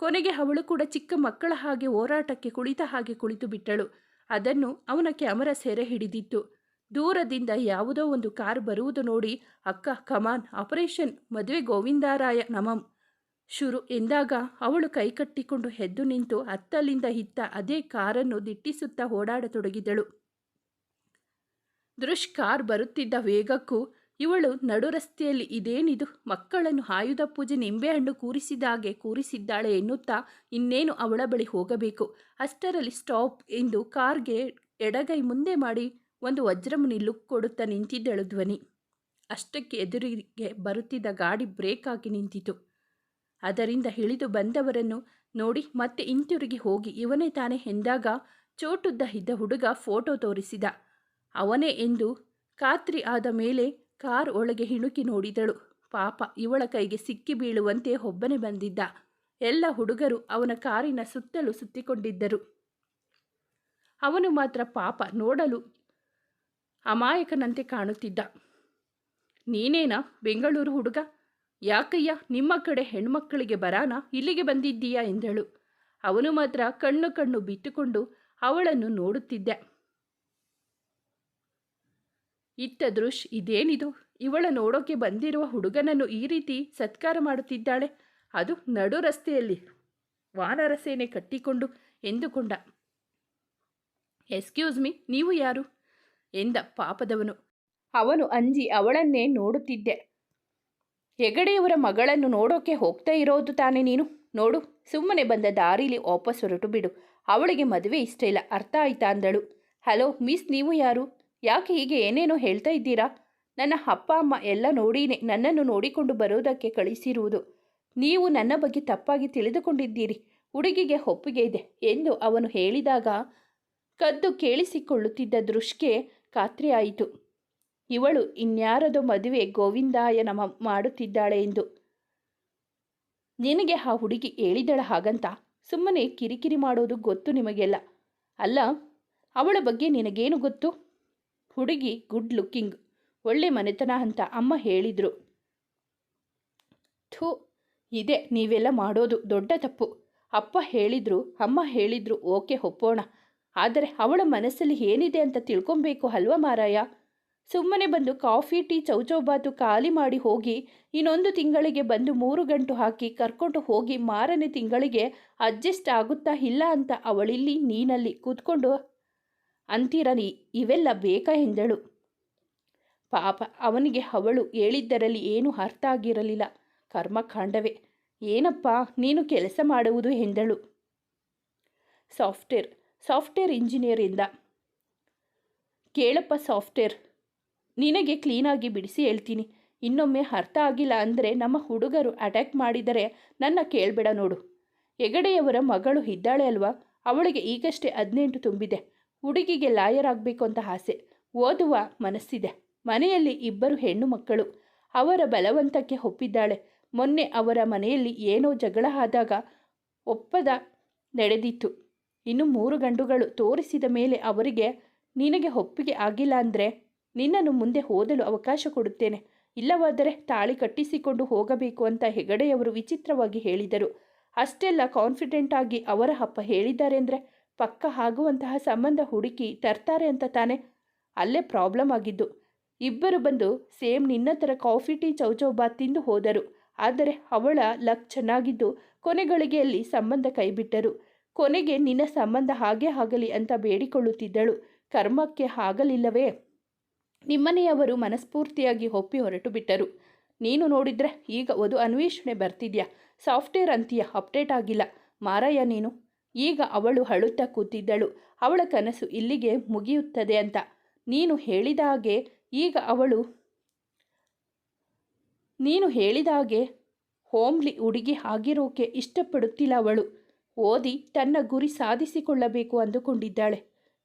ಕೊನೆಗೆ ಅವಳು ಕೂಡ ಚಿಕ್ಕ ಮಕ್ಕಳ ಹಾಗೆ ಹೋರಾಟಕ್ಕೆ ಕುಳಿತ ಹಾಗೆ ಕುಳಿತು ಬಿಟ್ಟಳು. ಅದನ್ನು ಅವನ ಕ್ಯಾಮರಾ ಸೆರೆ ಹಿಡಿದಿತ್ತು. ದೂರದಿಂದ ಯಾವುದೋ ಒಂದು ಕಾರ್ ಬರುವುದು ನೋಡಿ, ಅಕ್ಕ, ಕಮಾನ್, ಆಪರೇಷನ್, ಮದುವೆ ಗೋವಿಂದಾರಾಯ, ನಮಂ. ಶುರು ಎಂದಾಗ ಅವಳು ಕೈಕಟ್ಟಿಕೊಂಡು ಎದ್ದು ನಿಂತು ಅತ್ತಲಿಂದ ಇತ್ತ ಅದೇ ಕಾರನ್ನು ದಿಟ್ಟಿಸುತ್ತಾ ಓಡಾಡತೊಡಗಿದಳು. ದೃಶ್ ಕಾರ್ ಬರುತ್ತಿದ್ದ ವೇಗಕ್ಕೂ ಇವಳು ನಡು ರಸ್ತೆಯಲ್ಲಿ ಇದೇನಿದು? ಮಕ್ಕಳನ್ನು ಆಯುಧ ಪೂಜೆ ನಿಂಬೆಹಣ್ಣು ಕೂರಿಸಿದಾಗೆ ಕೂರಿಸಿದ್ದಾಳೆ ಎನ್ನುತ್ತಾ ಇನ್ನೇನು ಅವಳ ಬಳಿ ಹೋಗಬೇಕು? ಅಷ್ಟರಲ್ಲಿ ಸ್ಟಾಪ್ ಎಂದು ಕಾರ್ಗೆ ಎಡಗೈ ಮುಂದೆ ಮಾಡಿ ಒಂದು ವಜ್ರಮುನಿ ಲುಕ್ ಕೊಡುತ್ತಾ ನಿಂತಿದ್ದಳು ಧ್ವನಿ. ಅಷ್ಟಕ್ಕೆ ಎದುರಿಗೆ ಬರುತ್ತಿದ್ದ ಗಾಡಿ ಬ್ರೇಕ್ ಆಗಿ ನಿಂತಿತು. ಅದರಿಂದ ಇಳಿದು ಬಂದವರನ್ನು ನೋಡಿ ಮತ್ತೆ ಹಿಂತಿರುಗಿ ಹೋಗಿ ಇವನೇ ತಾನೇ ಎಂದಾಗ ಚೋಟುದ್ದ ಇದ್ದ ಹುಡುಗ ಫೋಟೋ ತೋರಿಸಿದ. ಅವನೇ ಎಂದು ಖಾತ್ರಿ ಆದ ಮೇಲೆ ಕಾರ್ ಒಳಗೆ ಹಿಣುಕಿ ನೋಡಿದಳು. ಪಾಪ, ಇವಳ ಕೈಗೆ ಸಿಕ್ಕಿ ಬೀಳುವಂತೆ ಒಬ್ಬನೇ ಬಂದಿದ್ದ. ಎಲ್ಲ ಹುಡುಗರು ಅವನ ಕಾರಿನ ಸುತ್ತಲೂ ಸುತ್ತಿಕೊಂಡಿದ್ದರು. ಅವನು ಮಾತ್ರ ಪಾಪ ನೋಡಲು ಅಮಾಯಕನಂತೆ ಕಾಣುತ್ತಿದ್ದ. ನೀನೇನಾ, ಬೆಂಗಳೂರು ಹುಡುಗ? ಯಾಕಯ್ಯ, ನಿಮ್ಮ ಕಡೆ ಹೆಣ್ಮಕ್ಕಳಿಗೆ ಬರಾನ ಇಲ್ಲಿಗೆ ಬಂದಿದ್ದೀಯಾ ಎಂದಳು. ಅವನು ಮಾತ್ರ ಕಣ್ಣು ಕಣ್ಣು ಬಿಟ್ಟುಕೊಂಡು ಅವಳನ್ನು ನೋಡುತ್ತಿದ್ದೆ. ಇತ್ತ ದೃಶ್ ಇದೇನಿದು? ಇವಳ ನೋಡೋಕೆ ಬಂದಿರುವ ಹುಡುಗನನ್ನು ಈ ರೀತಿ ಸತ್ಕಾರ ಮಾಡುತ್ತಿದ್ದಾಳೆ? ಅದು ನಡು ರಸ್ತೆಯಲ್ಲಿ ವಾನರ ಸೇನೆ ಕಟ್ಟಿಕೊಂಡು ಎಂದುಕೊಂಡ. ಎಸ್ಕ್ಯೂಸ್ ಮೀ, ನೀವು ಯಾರು? ಎಂದ ಪಾಪದವನು. ಅವನು ಅಂಜಿ ಅವಳನ್ನೇ ನೋಡುತ್ತಿದ್ದೆ. ಹೆಗಡೆಯವರ ಮಗಳನ್ನು ನೋಡೋಕೆ ಹೋಗ್ತಾ ಇರೋದು ತಾನೇ ನೀನು? ನೋಡು, ಸುಮ್ಮನೆ ಬಂದ ದಾರಿಲಿ ವಾಪಸ್ ಹೊರಟು ಬಿಡು. ಅವಳಿಗೆ ಮದುವೆ ಇಷ್ಟ ಇಲ್ಲ, ಅರ್ಥ ಆಯ್ತಾ ಅಂದಳು. ಹಲೋ, ಮಿಸ್ ನೀವು ಯಾರು? ಯಾಕೆ ಹೀಗೆ ಏನೇನೋ ಹೇಳ್ತಾ ಇದ್ದೀರಾ? ನನ್ನ ಅಪ್ಪ, ಅಮ್ಮ ಎಲ್ಲ ನೋಡಿನೇ, ನನ್ನನ್ನು ನೋಡಿಕೊಂಡು ಬರೋದಕ್ಕೆ ಕಳಿಸಿರುವುದು. ನೀವು ನನ್ನ ಬಗ್ಗೆ ತಪ್ಪಾಗಿ ತಿಳಿದುಕೊಂಡಿದ್ದೀರಿ. ಹುಡುಗಿಗೆ ಒಪ್ಪಿಗೆ ಇದೆ ಎಂದು ಅವನು ಹೇಳಿದಾಗ ಕದ್ದು ಕೇಳಿಸಿಕೊಳ್ಳುತ್ತಿದ್ದ ದೃಶ್ಗೆ ಖಾತ್ರಿಯಾಯಿತು. ಇವಳು ಇನ್ಯಾರದೋ ಮದುವೆ ಗೋವಿಂದಾಯ ನಮ ಮಾಡುತ್ತಿದ್ದಾಳೆ ಎಂದು. ನಿನಗೆ ಆ ಹುಡುಗಿ ಹೇಳಿದಳ ಹಾಗಂತ ಸುಮ್ಮನೆ ಕಿರಿಕಿರಿ ಮಾಡೋದು ಗೊತ್ತು ನಿಮಗೆಲ್ಲ? ಅಲ್ಲ, ಅವಳ ಬಗ್ಗೆ ನಿನಗೇನು ಗೊತ್ತು? ಹುಡುಗಿ ಗುಡ್ ಲುಕ್ಕಿಂಗ್, ಒಳ್ಳೆ ಮನೆತನ ಅಂತ ಅಮ್ಮ ಹೇಳಿದರು. ಥೂ, ಇದೆ ನೀವೆಲ್ಲ ಮಾಡೋದು ದೊಡ್ಡ ತಪ್ಪು. ಅಪ್ಪ ಹೇಳಿದ್ರು, ಅಮ್ಮ ಹೇಳಿದ್ರು, ಓಕೆ ಒಪ್ಪೋಣ. ಆದರೆ ಅವಳ ಮನಸ್ಸಲ್ಲಿ ಏನಿದೆ ಅಂತ ತಿಳ್ಕೊಬೇಕು ಅಲ್ವಾ ಮಾರಾಯ? ಸುಮ್ಮನೆ ಬಂದು ಕಾಫಿ, ಟೀ ಚೌಚೌಬಾತು ಖಾಲಿ ಮಾಡಿ ಹೋಗಿ ಇನ್ನೊಂದು ತಿಂಗಳಿಗೆ ಬಂದು ಮೂರು ಗಂಟು ಹಾಕಿ ಕರ್ಕೊಂಡು ಹೋಗಿ ಮಾರನೇ ತಿಂಗಳಿಗೆ ಅಡ್ಜಸ್ಟ್ ಆಗುತ್ತಾ ಇಲ್ಲ ಅಂತ ಅವಳಿಲ್ಲಿ ನೀನಲ್ಲಿ ಕೂತ್ಕೊಂಡು, ಅಂತೀರ ನೀ, ಇವೆಲ್ಲ ಬೇಕಾ? ಎಂದಳು. ಪಾಪ, ಅವನಿಗೆ ಅವಳು ಹೇಳಿದ್ದರಲ್ಲಿ ಏನೂ ಅರ್ಥ ಆಗಿರಲಿಲ್ಲ. ಕರ್ಮಕಾಂಡವೇ ಏನಪ್ಪ, ನೀನು ಕೆಲಸ ಮಾಡುವುದು? ಎಂದಳು. ಸಾಫ್ಟ್ವೇರ್ ಸಾಫ್ಟ್ವೇರ್ ಇಂಜಿನಿಯರಿಂದ ಕೇಳಪ್ಪ ಸಾಫ್ಟ್ವೇರ್ ನಿನಗೆ ಕ್ಲೀನಾಗಿ ಬಿಡಿಸಿ ಹೇಳ್ತೀನಿ. ಇನ್ನೊಮ್ಮೆ ಅರ್ಥ ಆಗಿಲ್ಲ ಅಂದರೆ ನಮ್ಮ ಹುಡುಗರು ಅಟ್ಯಾಕ್ ಮಾಡಿದರೆ ನನ್ನ ಕೇಳಬೇಡ ನೋಡು. ಹೆಗಡೆಯವರ ಮಗಳು ಇದ್ದಾಳೆ ಅಲ್ವಾ? ಅವಳಿಗೆ ಈಗಷ್ಟೇ ಹದಿನೆಂಟು ತುಂಬಿದೆ. ಹುಡುಗಿಗೆ ಲಾಯರ್ ಆಗಬೇಕು ಅಂತ ಆಸೆ. ಓದುವ ಮನಸ್ಸಿದೆ. ಮನೆಯಲ್ಲಿ ಇಬ್ಬರು ಹೆಣ್ಣು ಮಕ್ಕಳು. ಅವರ ಬಲವಂತಕ್ಕೆ ಒಪ್ಪಿದ್ದಾಳೆ. ಮೊನ್ನೆ ಅವರ ಮನೆಯಲ್ಲಿ ಏನೋ ಜಗಳ ಆದಾಗ ಒಪ್ಪದ ನಡೆದಿತ್ತು. ಇನ್ನು ಮೂರು ಗಂಡುಗಳು ತೋರಿಸಿದ ಮೇಲೆ ಅವರಿಗೆ ನಿನಗೆ ಒಪ್ಪಿಗೆ ಆಗಿಲ್ಲ ಅಂದರೆ? ನಿನ್ನನ್ನು ಮುಂದೆ ಓದಲು ಅವಕಾಶ ಕೊಡುತ್ತೇನೆ. ಇಲ್ಲವಾದರೆ ತಾಳಿ ಕಟ್ಟಿಸಿಕೊಂಡು ಹೋಗಬೇಕು ಅಂತ ಹೆಗಡೆಯವರು ವಿಚಿತ್ರವಾಗಿ ಹೇಳಿದರು. ಅಷ್ಟೆಲ್ಲ ಕಾನ್ಫಿಡೆಂಟ್ ಆಗಿ ಅವರ ಅಪ್ಪ ಹೇಳಿದ್ದಾರೆ ಅಂದರೆ ಪಕ್ಕ ಆಗುವಂತಹ ಸಂಬಂಧ ಹುಡುಕಿ ತರ್ತಾರೆ ಅಂತ ತಾನೆ. ಅಲ್ಲೇ ಪ್ರಾಬ್ಲಮ್ ಆಗಿದ್ದು. ಇಬ್ಬರು ಬಂದು ಸೇಮ್ ನಿನ್ನ ಥರ ಕಾಫಿ ಟೀ ಚೌಚೌಬಾ ತಿಂದು ಹೋದರು. ಆದರೆ ಅವಳ ಲಕ್ ಚೆನ್ನಾಗಿದ್ದು ಕೊನೆಗಳಿಗೆಯಲ್ಲಿ ಸಂಬಂಧ ಕೈಬಿಟ್ಟರು. ಕೊನೆಗೆ ನಿನ್ನ ಸಂಬಂಧ ಹಾಗೆ ಆಗಲಿ ಅಂತ ಬೇಡಿಕೊಳ್ಳುತ್ತಿದ್ದಳು. ಕರ್ಮಕ್ಕೆ ಆಗಲಿಲ್ಲವೇ? ನಿಮ್ಮನೆಯವರು ಮನಸ್ಫೂರ್ತಿಯಾಗಿ ಒಪ್ಪಿ ಹೊರಟು ಬಿಟ್ಟರು. ನೀನು ನೋಡಿದ್ರೆ ಈಗ ಒಂದು ಅನ್ವೇಷಣೆ ಬರ್ತಿದ್ಯಾ? ಸಾಫ್ಟ್ವೇರ್ ಅಂತೀಯ ಅಪ್ಡೇಟ್ ಆಗಿಲ್ಲ. ಮಾರಾಯ ನೀನು? ಈಗ ಅವಳು ಅಳುತ್ತಾ ಕೂತಿದ್ದಳು. ಅವಳ ಕನಸು ಇಲ್ಲಿಗೆ ಮುಗಿಯುತ್ತದೆ ಅಂತ. ನೀನು ಹೇಳಿದ ಹಾಗೆ ಈಗ ಅವಳು ನೀನು ಹೇಳಿದ ಹಾಗೆ ಹೋಮ್ಲಿ ಹುಡುಗಿ ಆಗಿರೋಕೆ ಇಷ್ಟಪಡುತ್ತಿಲ್ಲ ಅವಳು. ಓದಿ ತನ್ನ ಗುರಿ ಸಾಧಿಸಿಕೊಳ್ಳಬೇಕು ಅಂದುಕೊಂಡಿದ್ದಾಳೆ.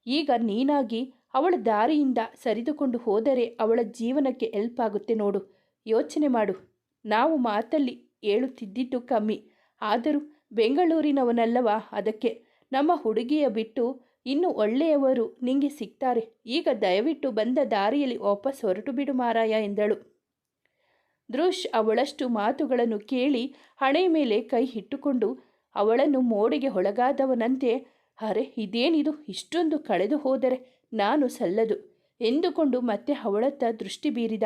ಈಗ ನೀನಾಗಿ ಅವಳ ದಾರಿಯಿಂದ ಸರಿದುಕೊಂಡು ಹೋದರೆ ಅವಳ ಜೀವನಕ್ಕೆ ಹೆಲ್ಪ್ ಆಗುತ್ತೆ ನೋಡು. ಯೋಚನೆ ಮಾಡು. ನಾವು ಮಾತಲ್ಲಿ ಹೇಳುತ್ತಿದ್ದಿದ್ದು ಕಮ್ಮಿ. ಆದರೂ ಬೆಂಗಳೂರಿನವನಲ್ಲವ ಅದಕ್ಕೆ? ನಮ್ಮ ಹುಡುಗಿಯ ಬಿಟ್ಟು ಇನ್ನು ಒಳ್ಳೆಯವರು ನಿಂಗೆ ಸಿಗ್ತಾರೆ. ಈಗ ದಯವಿಟ್ಟು ಬಂದ ದಾರಿಯಲ್ಲಿ ವಾಪಸ್ ಹೊರಟು ಬಿಡು ಮಾರಾಯ ಎಂದಳು. ದೃಶ್ ಅವಳಷ್ಟು ಮಾತುಗಳನ್ನು ಕೇಳಿ ಹಣೆ ಮೇಲೆ ಕೈ ಇಟ್ಟುಕೊಂಡು ಅವಳನ್ನು ಮೋಡಿಗೆ ಒಳಗಾದವನಂತೆ, ಅರೆ, ಇದೇನಿದು? ಇಷ್ಟೊಂದು ಕಳೆದು ಹೋದರೆ ನಾನು ಸಲ್ಲದು. ಎಂದುಕೊಂಡು ಮತ್ತೆ ಅವಳತ್ತ ದೃಷ್ಟಿ ಬೀರಿದ.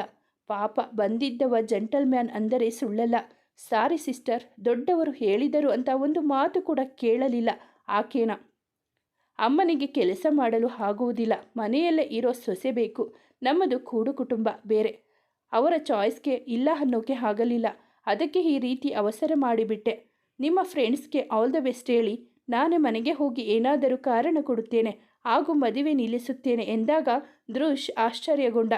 ಪಾಪ, ಬಂದಿದ್ದವ ಜಂಟಲ್ಮ್ಯಾನ್ ಅಂದರೆ ಸುಳ್ಳಲ್ಲ. ಸಾರಿ ಸಿಸ್ಟರ್, ದೊಡ್ಡವರು ಹೇಳಿದರು ಅಂತ ಒಂದು ಮಾತು ಕೂಡ ಕೇಳಲಿಲ್ಲ ಆಕೇನ ಅಮ್ಮನಿಗೆ ಕೆಲಸ ಮಾಡಲು ಆಗುವುದಿಲ್ಲ. ಮನೆಯಲ್ಲೇ ಇರೋ ಸೊಸೆ ಬೇಕು. ನಮ್ಮದು ಕೂಡು ಕುಟುಂಬ, ಬೇರೆ. ಅವರ ಚಾಯ್ಸ್ಗೆ ಇಲ್ಲ ಅನ್ನೋಕೆ ಆಗಲಿಲ್ಲ. ಅದಕ್ಕೆ ಈ ರೀತಿ ಅವಸರ ಮಾಡಿಬಿಟ್ಟೆ. ನಿಮ್ಮ ಫ್ರೆಂಡ್ಸ್ಗೆ ಆಲ್ ದ ಬೆಸ್ಟ್ ಹೇಳಿ. ನಾನೇ ಮನೆಗೆ ಹೋಗಿ ಏನಾದರೂ ಕಾರಣ ಕೊಡುತ್ತೇನೆ. ಹಾಗೂ ಮದುವೆ ನಿಲ್ಲಿಸುತ್ತೇನೆ ಎಂದಾಗ ದೃಶ್ ಆಶ್ಚರ್ಯಗೊಂಡ.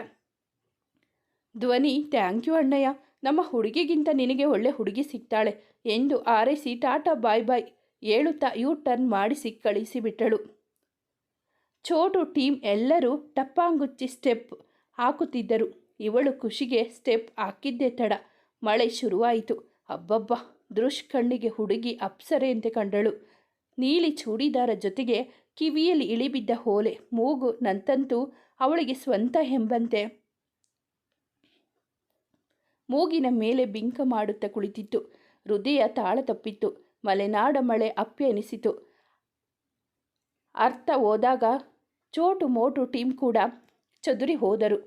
ಧ್ವನಿ, ಥ್ಯಾಂಕ್ ಯು ಅಣ್ಣಯ್ಯ. ನಮ್ಮ ಹುಡುಗಿಗಿಂತ ನಿನಗೆ ಒಳ್ಳೆ ಹುಡುಗಿ ಸಿಗ್ತಾಳೆ ಎಂದು ಆರೈಸಿ ಟಾಟಾ ಬಾಯ್ ಬಾಯ್ ಹೇಳುತ್ತಾ ಯೂ ಟರ್ನ್ ಮಾಡಿಸಿ ಕಳಿಸಿಬಿಟ್ಟಳು ಚೋಟು ಟೀಮ್ ಎಲ್ಲರೂ ಟಪ್ಪಾಂಗುಚ್ಚಿ ಸ್ಟೆಪ್ ಹಾಕುತ್ತಿದ್ದರು. ಇವಳು ಖುಷಿಗೆ ಸ್ಟೆಪ್ ಹಾಕಿದ್ದೇ ತಡ. ಮಳೆ ಶುರುವಾಯಿತು. ಅಬ್ಬಬ್ಬ! ದೃಶ್ ಕಣ್ಣಿಗೆ ಹುಡುಗಿ ಅಪ್ಸರೆಯಂತೆ ಕಂಡಳು. ನೀಲಿ ಚೂಡಿದಾರ ಜೊತೆಗೆ ಕಿವಿಯಲ್ಲಿ ಇಳಿಬಿದ್ದ ಹೋಲೆ ಮೂಗು ನಂತಂತೂ ಅವಳಿಗೆ ಸ್ವಂತ ಎಂಬಂತೆ. ಮೂಗಿನ ಮೇಲೆ ಬಿಂಕ ಮಾಡುತ್ತಾ ಕುಳಿತಿತ್ತು. ಹೃದಯ ತಾಳ ತಪ್ಪಿತ್ತು. ಮಲೆನಾಡ ಮಳೆ ಅಪ್ಪೆ ಅನಿಸಿತು. ಅರ್ಥ ಹೋದಾಗ ಚೋಟು ಮೋಟು ಟೀಮ್ ಕೂಡ ಚದುರಿ ಹೋದರು.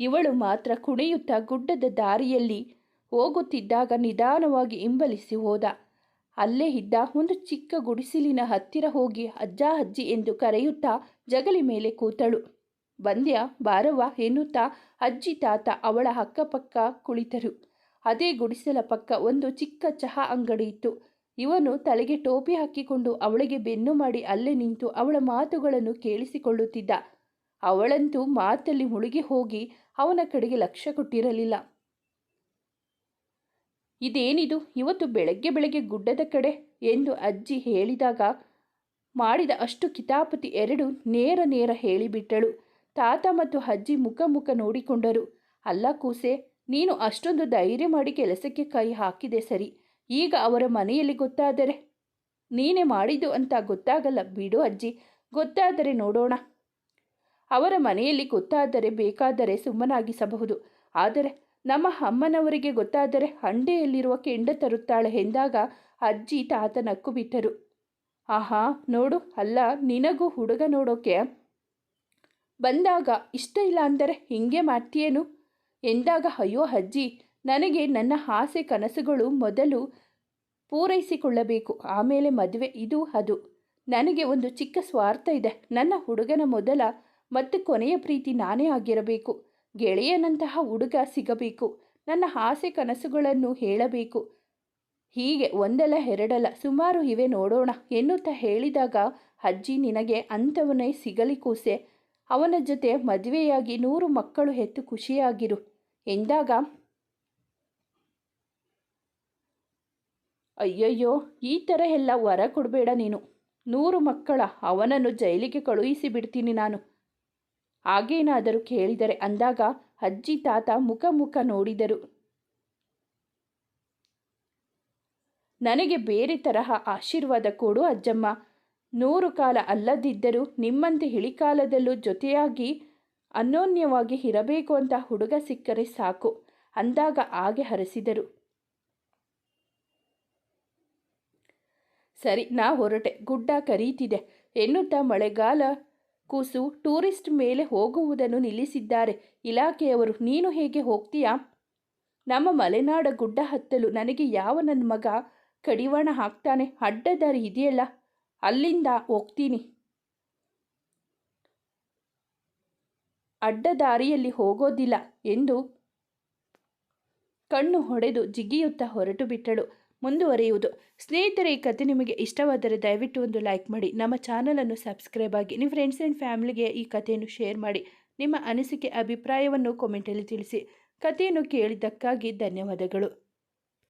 ಇವಳು ಮಾತ್ರ ಕುಣಿಯುತ್ತಾ ಗುಡ್ಡದ ದಾರಿಯಲ್ಲಿ ಹೋಗುತ್ತಿದ್ದಾಗ ನಿಧಾನವಾಗಿ ಹಿಂಬಲಿಸಿ ಹೋದ. ಅಲ್ಲೇ ಇದ್ದ ಒಂದು ಚಿಕ್ಕ ಗುಡಿಸಿಲಿನ ಹತ್ತಿರ ಹೋಗಿ ಅಜ್ಜ ಅಜ್ಜಿ ಎಂದು ಕರೆಯುತ್ತಾ ಜಗಲಿ ಮೇಲೆ ಕೂತಳು. ಬಂದ್ಯ, ಬಾರವ್ವ, ಎನ್ನುತ್ತಾ ಅಜ್ಜಿ ತಾತ ಅವಳ ಅಕ್ಕಪಕ್ಕ ಕುಳಿತರು. ಅದೇ ಗುಡಿಸಲ ಪಕ್ಕ ಒಂದು ಚಿಕ್ಕ ಚಹಾ ಅಂಗಡಿ ಇತ್ತು. ಇವನು ತಲೆಗೆ ಟೋಪಿ ಹಾಕಿಕೊಂಡು ಅವಳಿಗೆ ಬೆನ್ನು ಮಾಡಿ ಅಲ್ಲೇ ನಿಂತು ಅವಳ ಮಾತುಗಳನ್ನು ಕೇಳಿಸಿಕೊಳ್ಳುತ್ತಿದ್ದ. ಅವಳಂತೂ ಮಾತಲ್ಲಿ ಮುಳುಗಿ ಹೋಗಿ ಅವನ ಕಡೆಗೆ ಲಕ್ಷ್ಯ ಕೊಟ್ಟಿರಲಿಲ್ಲ. ಇದೇನಿದು? ಇವತ್ತು ಬೆಳಗ್ಗೆ ಬೆಳಗ್ಗೆ ಗುಡ್ಡದ ಕಡೆ ಎಂದು ಅಜ್ಜಿ ಹೇಳಿದಾಗ ಮಾಡಿದ ಅಷ್ಟು ಕಿತಾಪತಿ ಎರಡು ನೇರ ನೇರ ಹೇಳಿಬಿಟ್ಟಳು. ತಾತ ಮತ್ತು ಅಜ್ಜಿ ಮುಖ ಮುಖ ನೋಡಿಕೊಂಡರು. ಅಲ್ಲ ಕೂಸೆ, ನೀನು ಅಷ್ಟೊಂದು ಧೈರ್ಯ ಮಾಡಿ ಕೆಲಸಕ್ಕೆ ಕೈ ಹಾಕಿದೆ ಸರಿ. ಈಗ ಅವರ ಮನೆಯಲ್ಲಿ ಗೊತ್ತಾದರೆ? ನೀನೇ ಮಾಡಿದ್ದು ಅಂತ ಗೊತ್ತಾಗಲ್ಲ ಬಿಡು ಅಜ್ಜಿ. ಗೊತ್ತಾದರೆ ನೋಡೋಣ. ಅವರ ಮನೆಯಲ್ಲಿ ಗೊತ್ತಾದರೆ ಬೇಕಾದರೆ ಸುಮ್ಮನಾಗಿಸಬಹುದು. ಆದರೆ ನಮ್ಮ ಅಮ್ಮನವರಿಗೆ ಗೊತ್ತಾದರೆ ಹಂಡೆಯಲ್ಲಿರುವ ಕೆಂಡ ತರುತ್ತಾಳೆ ಎಂದಾಗ ಅಜ್ಜಿ ತಾತ ನಕ್ಕು ಬಿಟ್ಟರು. ಆಹಾ, ನೋಡು, ಅಲ್ಲ, ನಿನಗೂ ಹುಡುಗ ನೋಡೋಕೆ ಬಂದಾಗ ಇಷ್ಟ ಇಲ್ಲ ಅಂದರೆ ಹಿಂಗೆ ಮಾಡ್ತೀಯೇನು? ಎಂದಾಗ, ಅಯ್ಯೋ ಅಜ್ಜಿ, ನನಗೆ ನನ್ನ ಆಸೆ ಕನಸುಗಳು ಮೊದಲು ಪೂರೈಸಿಕೊಳ್ಳಬೇಕು, ಆಮೇಲೆ ಮದುವೆ ಇದು ಅದು. ನನಗೆ ಒಂದು ಚಿಕ್ಕ ಸ್ವಾರ್ಥ ಇದೆ, ನನ್ನ ಹುಡುಗನ ಮೊದಲ ಮತ್ತು ಕೊನೆಯ ಪ್ರೀತಿ ನಾನೇ ಆಗಿರಬೇಕು. ಗೆಳೆಯನಂತಹ ಹುಡುಗ ಸಿಗಬೇಕು. ನನ್ನ ಆಸೆ ಕನಸುಗಳನ್ನು ಹೇಳಬೇಕು. ಹೀಗೆ ಒಂದಲ್ಲ ಎರಡಲ್ಲ ಸುಮಾರು ಇವೆ ನೋಡೋಣ ಎನ್ನುತ್ತಾ ಹೇಳಿದಾಗ ಅಜ್ಜಿ ನಿನಗೆ ಅಂಥವನೇ ಸಿಗಲಿ ಕೂಸೆ. ಅವನ ಜೊತೆ ಮದುವೆಯಾಗಿ ನೂರು ಮಕ್ಕಳು ಹೆತ್ತು ಖುಷಿಯಾಗಿರು. ಎಂದಾಗ ಅಯ್ಯಯ್ಯೋ, ಈ ಥರ ಎಲ್ಲ ವರ ಕೊಡಬೇಡ ನೀನು. ನೂರು ಮಕ್ಕಳ ಅವನನ್ನು ಜೈಲಿಗೆ ಕಳುಹಿಸಿ ಬಿಡ್ತೀನಿ ನಾನು. ಹಾಗೇನಾದರೂ ಕೇಳಿದರೆ ಅಂದಾಗ ಅಜ್ಜಿ ತಾತ ಮುಖ ಮುಖ ನೋಡಿದರು. ನನಗೆ ಬೇರೆ ತರಹ ಆಶೀರ್ವಾದ ಕೊಡು ಅಜ್ಜಮ್ಮ. ನೂರು ಕಾಲ ಅಲ್ಲದಿದ್ದರೂ ನಿಮ್ಮಂತೆ ಇಳಿಕಾಲದಲ್ಲೂ ಜೊತೆಯಾಗಿ ಅನ್ಯೋನ್ಯವಾಗಿ ಇರಬೇಕು ಅಂತ ಹುಡುಗ ಸಿಕ್ಕರೆ ಸಾಕು ಅಂದಾಗ ಹಾಗೆ ಹರಸಿದರು. ಸರಿ, ನಾ ಹೊರಟೆ. ಗುಡ್ಡ ಕರೀತಿದೆ. ಎನ್ನುತ್ತಾ ಮಳೆಗಾಲ ಕೂಸು ಟೂರಿಸ್ಟ್ ಮೇಲೆ ಹೋಗುವುದನ್ನು ನಿಲ್ಲಿಸಿದ್ದಾರೆ. ಇಲಾಖೆಯವರು, ನೀನು ಹೇಗೆ ಹೋಗ್ತೀಯಾ? ನಮ್ಮ ಮಲೆನಾಡ ಗುಡ್ಡ ಹತ್ತಲು ನನಗೆ ಯಾವ ನನ್ನ ಮಗ ಕಡಿವಾಣ ಹಾಕ್ತಾನೆ? ಅಡ್ಡದಾರಿ ಇದೆಯಲ್ಲ, ಅಲ್ಲಿಂದ ಹೋಗ್ತೀನಿ. ಅಡ್ಡದಾರಿಯಲ್ಲಿ ಹೋಗೋದಿಲ್ಲ ಎಂದು ಕಣ್ಣು ಹೊಡೆದು ಜಿಗಿಯುತ್ತಾ ಹೊರಟು ಬಿಟ್ಟಳು. ಮುಂದುವರಿಯುವುದು. ಸ್ನೇಹಿತರೆ, ಈ ಕತೆ ನಿಮಗೆ ಇಷ್ಟವಾದರೆ ದಯವಿಟ್ಟು ಒಂದು ಲೈಕ್ ಮಾಡಿ. ನಮ್ಮ ಚಾನಲನ್ನು ಸಬ್ಸ್ಕ್ರೈಬ್ ಆಗಿ ನಿಮ್ಮ ಫ್ರೆಂಡ್ಸ್ ಆ್ಯಂಡ್ ಫ್ಯಾಮಿಲಿಗೆ ಈ ಕಥೆಯನ್ನು ಶೇರ್ ಮಾಡಿ. ನಿಮ್ಮ ಅನಿಸಿಕೆ, ಅಭಿಪ್ರಾಯವನ್ನು ಕಾಮೆಂಟಲ್ಲಿ ತಿಳಿಸಿ. ಕಥೆಯನ್ನು ಕೇಳಿದ್ದಕ್ಕಾಗಿ ಧನ್ಯವಾದಗಳು.